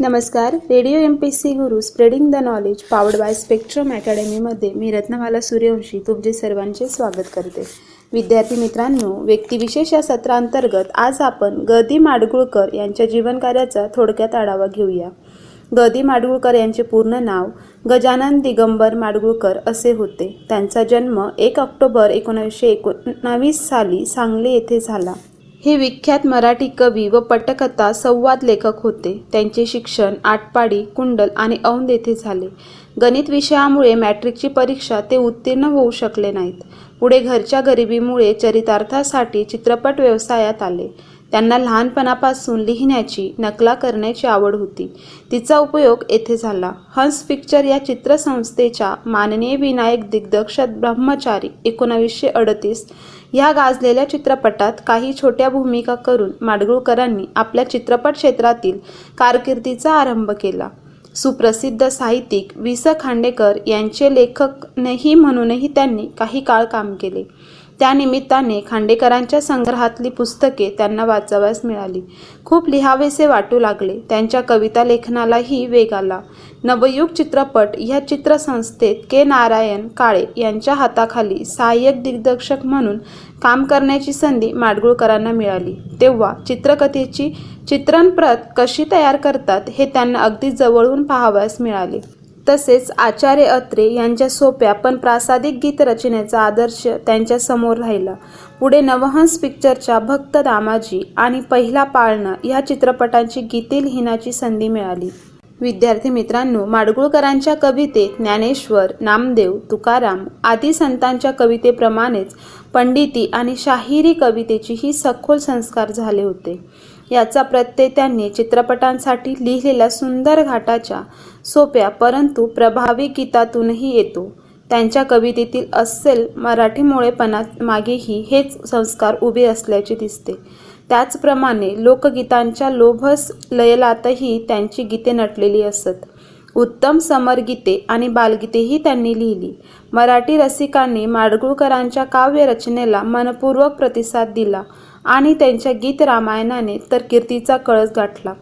नमस्कार. Radio M P C Guru spreading the knowledge powered by spectrum अकॅडमीमध्ये मी रत्नमाला सूर्यवंशी तुमचे सर्वांचे स्वागत करते. विद्यार्थी मित्रांनो व्यक्तिविशेष या सत्रांतर्गत आज आपण ग दी माडगुळकर यांच्या जीवनकार्याचा थोडक्यात आढावा घेऊया. ग दी माडगुळकर यांचे पूर्ण नाव गजानन दिगंबर माडगुळकर असे होते. त्यांचा जन्म एक ऑक्टोबर एकोणावीसशे एकोणावीस साली सांगली येथे झाला. हे विख्यात मराठी कवी व पटकथा संवाद लेखक होते. त्यांचे शिक्षण आटपाडी कुंडल आणि औंध येथे झाले. गणित विषयामुळे मॅट्रिकची परीक्षा ते उत्तीर्ण होऊ शकले नाहीत. पुढे घरच्या गरिबीमुळे चरितार्थासाठी चित्रपट व्यवसायात आले. त्यांना लहानपणापासून लिहिण्याची नकला करण्याची आवड होती. तिचा उपयोग येथे झाला. हंस पिक्चर या चित्रसंस्थेच्या माननीय विनायक दिग्दर्शक ब्रह्मचारी एकोणावीसशे अडतीस ह्या गाजलेल्या चित्रपटात काही छोट्या भूमिका करून माडगुळकरांनी आपल्या चित्रपट क्षेत्रातील कारकिर्दीचा आरंभ केला. सुप्रसिद्ध साहित्यिक वि स खांडेकर यांचे लेखकही म्हणूनही त्यांनी काही काळ काम केले. त्यानिमित्ताने खांडेकरांच्या संग्रहातली पुस्तके त्यांना वाचावयास मिळाली. खूप लिहावेसे वाटू लागले. त्यांच्या कविता लेखनालाही वेग आला. नवयुग चित्रपट ह्या चित्रसंस्थेत के. नारायण काळे यांच्या हाताखाली सहाय्यक दिग्दर्शक म्हणून काम करण्याची संधी माडगुळकरांना मिळाली. तेव्हा चित्रकथेची चित्रणप्रत कशी तयार करतात हे त्यांना अगदी जवळून पाहावयास मिळाले. तसेच आचार्य अत्रे यांच्या सोप्या पण प्रासादिक गीत रचनेचा आदर्श त्यांच्यासमोर राहिला. पुढे नवहंस पिक्चरच्या भक्त दामाजी आणि पहिला पाळणा या चित्रपटांची गीते लिहिण्याची संधी मिळाली. विद्यार्थी मित्रांनो माडगुळकरांच्या कवितेत ज्ञानेश्वर नामदेव तुकाराम आदी संतांच्या कवितेप्रमाणेच पंडिती आणि शाहिरी कवितेचीही सखोल संस्कार झाले होते. याचा प्रत्यय त्यांनी चित्रपटांसाठी लिहिलेल्या सुंदर घाटाच्या सोप्या परंतु प्रभावी गीतातूनही येतो. त्यांच्या कवितेतील अस्सल मराठीमुळेपणा मागेही हेच संस्कार उभे असल्याचे दिसते. त्याचप्रमाणे लोकगीतांच्या लोभस लयलातही त्यांची गीते नटलेली असत. उत्तम समरगीते आणि बालगीतेही त्यांनी लिहिली. मराठी रसिकांनी माडगुळकरांच्या काव्य रचनेला मनपूर्वक प्रतिसाद दिला आणि त्यांच्या गीत रामायणाने तर कीर्तीचा कळस गाठला.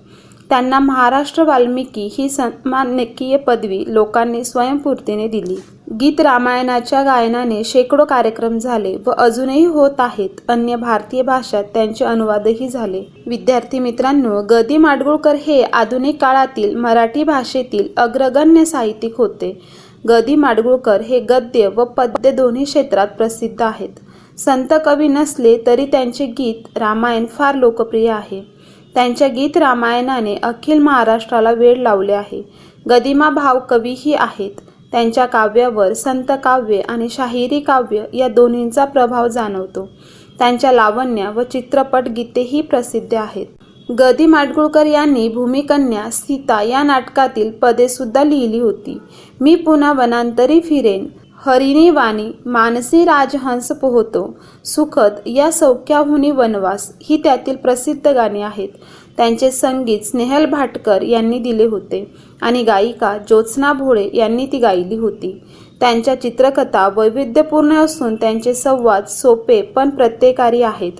त्यांना महाराष्ट्र वाल्मिकी ही सन्मानकीय पदवी लोकांनी स्वयंपूर्तीने दिली. गीत रामायणाच्या गायनाने शेकडो कार्यक्रम झाले व अजूनही होत आहेत. अन्य भारतीय भाषात त्यांचे अनुवादही झाले. विद्यार्थी मित्रांनो गदी माडगुळकर हे आधुनिक काळातील मराठी भाषेतील अग्रगण्य साहित्यिक होते. ग माडगुळकर हे गद्य व पद्य दोन्ही क्षेत्रात प्रसिद्ध आहेत. संत कवी नसले तरी त्यांचे गीत रामायण फार लोकप्रिय आहे. त्यांच्या गीत रामायणाने अखिल महाराष्ट्राला वेळ लावले आहे. गदिमा भाव कवीही आहेत. त्यांच्या काव्यावर संत काव्य आणि शाहिरी काव्य या दोन्हींचा प्रभाव जाणवतो. त्यांच्या लावण्य व चित्रपट गीतेही प्रसिद्ध आहेत. गदी माडगुळकर यांनी भूमिकन्या सीता या नाटकातील पदेसुद्धा लिहिली होती. मी पुन्हा वनांतरी फिरेन. हरिणी वाणी मानसी राजहंस पोहतो. सुखद या सौख्याहुनी वनवास ही त्यातील प्रसिद्ध गाणी आहेत. त्यांचे संगीत स्नेहल भाटकर यांनी दिले होते आणि गायिका ज्योत्स्ना भोळे यांनी ती गायली होती. त्यांच्या चित्रकथा वैविध्यपूर्ण असून त्यांचे संवाद सोपे पण प्रत्येकारी आहेत.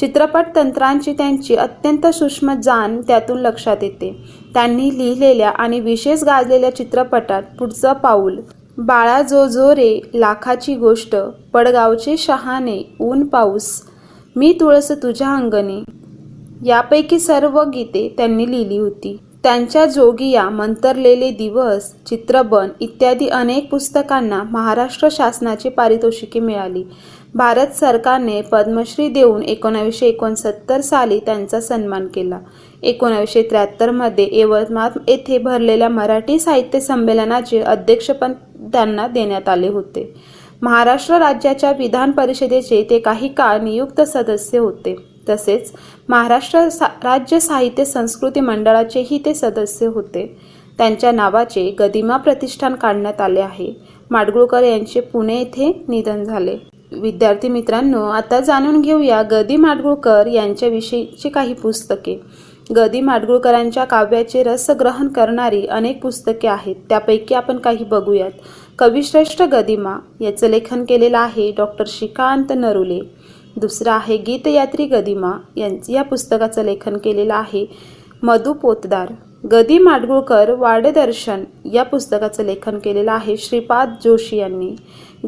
चित्रपट तंत्रांची त्यांची अत्यंत सूक्ष्म जाण त्यातून लक्षात येते. त्यांनी लिहिलेल्या आणि विशेष गाजलेल्या चित्रपटात पुढचं पाऊल बाळा जो जो रे लाखाची गोष्ट पडगावचे शहाणे ऊन पाऊस मी तुळस तुझ्या अंगणे. यापैकी सर्व गीते त्यांनी लिहिली होती. त्यांच्या जोगिया मंतरलेले दिवस चित्रबन इत्यादी अनेक पुस्तकांना महाराष्ट्र शासनाची पारितोषिके मिळाली. भारत सरकारने पद्मश्री देऊन एकोणावीसशे एकोणसत्तर साली त्यांचा सन्मान केला. एकोणावीसशे त्र्याहत्तरमध्ये यवतमाळ येथे भरलेल्या मराठी साहित्य संमेलनाचे अध्यक्षपद त्यांना देण्यात आले होते. महाराष्ट्र राज्याच्या विधान परिषदेचे ते काही काळ नियुक्त सदस्य होते. तसेच महाराष्ट्र सा राज्य साहित्य संस्कृती मंडळाचेही ते सदस्य होते. त्यांच्या नावाचे गदिमा प्रतिष्ठान काढण्यात आले आहे. माडगुळकर यांचे पुणे येथे निधन झाले. विद्यार्थी मित्रांनो आता जाणून घेऊया गदी माडगुळकर यांच्याविषयीची काही पुस्तके. गदी माडगुळकरांच्या काव्याचे रसग्रहण करणारी अनेक पुस्तके आहेत. त्यापैकी आपण काही बघूयात. कविश्रेष्ठ गदिमा याचं लेखन केलेलं आहे डॉक्टर श्रीकांत नरुले. दुसरं आहे गीतयात्री गदिमा यांचं या पुस्तकाचं लेखन केलेलं आहे मधु पोतदार. गदी माडगुळकर वाडेदर्शन या पुस्तकाचं लेखन केलेलं आहे श्रीपाद जोशी यांनी.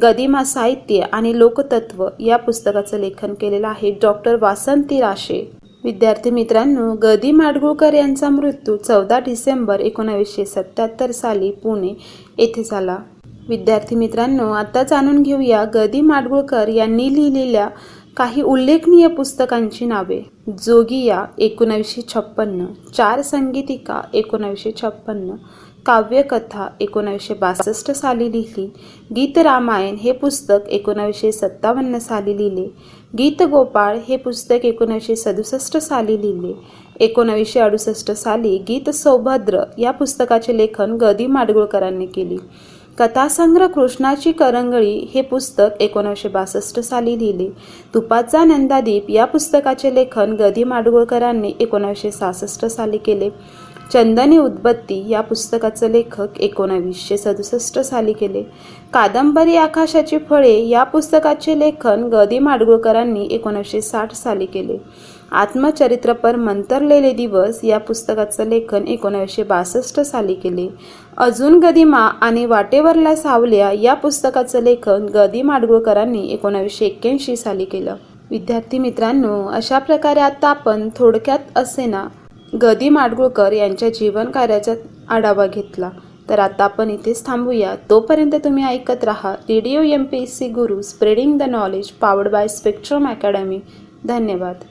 गदिमा साहित्य आणि लोकतत्व या पुस्तकाचं लेखन केलेलं आहे डॉक्टर वासंती राशे. विद्यार्थी मित्रांनो गदी माडगुळकर यांचा मृत्यू चौदा डिसेंबर एकोणावीसशे सत्याहत्तर साली पुणे येथे झाला. विद्यार्थी मित्रांनो आता जाणून घेऊया गदी माडगुळकर यांनी लिहिलेल्या काही उल्लेखनीय पुस्तकांची नावे. जोगिया एकोणावीसशे छप्पन्न चार संगीतिका एकोणावीसशे छप्पन्न काव्यकथा एकोणावीसशे बासष्ट साली लिहिली. गीत रामायण हे पुस्तक एकोणावीसशे सत्तावन्न साली लिहिले. गीत गोपाळ हे पुस्तक एकोणावीसशे सदुसष्ट साली लिहिले. एकोणावीसशे अडुसष्ट साली गीत सौभद्र या पुस्तकाचे लेखन गदी माडगुळकरांनी केले. कथासंग्रह कृष्णाची करंगळी हे पुस्तक एकोणीसशे बासष्ट साली लिहिले. तुपाचा नंदादीप या पुस्तकाचे लेखन गदी माडगुळकरांनी एकोणीसशे सहासष्ट साली केले. चंदनी उदबत्ती या पुस्तकाचं लेखक एकोणावीसशे सदुसष्ट साली केले. कादंबरी आकाशाची फळे या पुस्तकाचे लेखन गदी माडगुळकरांनी एकोणीसशे साठ साली केले. आत्मचरित्रपर मंतरलेले दिवस या पुस्तकाचं लेखन एकोणावीसशे बासष्ट साली केले. अजून गदिमा आणि वाटेवरला सावल्या या पुस्तकाचं लेखन गदी माडगुळकरांनी एकोणावीसशे एक्क्याऐंशी साली केलं. विद्यार्थी मित्रांनो अशा प्रकारे आता आपण थोडक्यात असे ना गदी माडगुळकर यांच्या जीवन कार्याचा आढावा घेतला. तर आता आपण इथेच थांबूया. तोपर्यंत तुम्ही ऐकत राहा radio M P S C Guru spreading the knowledge powered by Spectrum Academy धन्यवाद.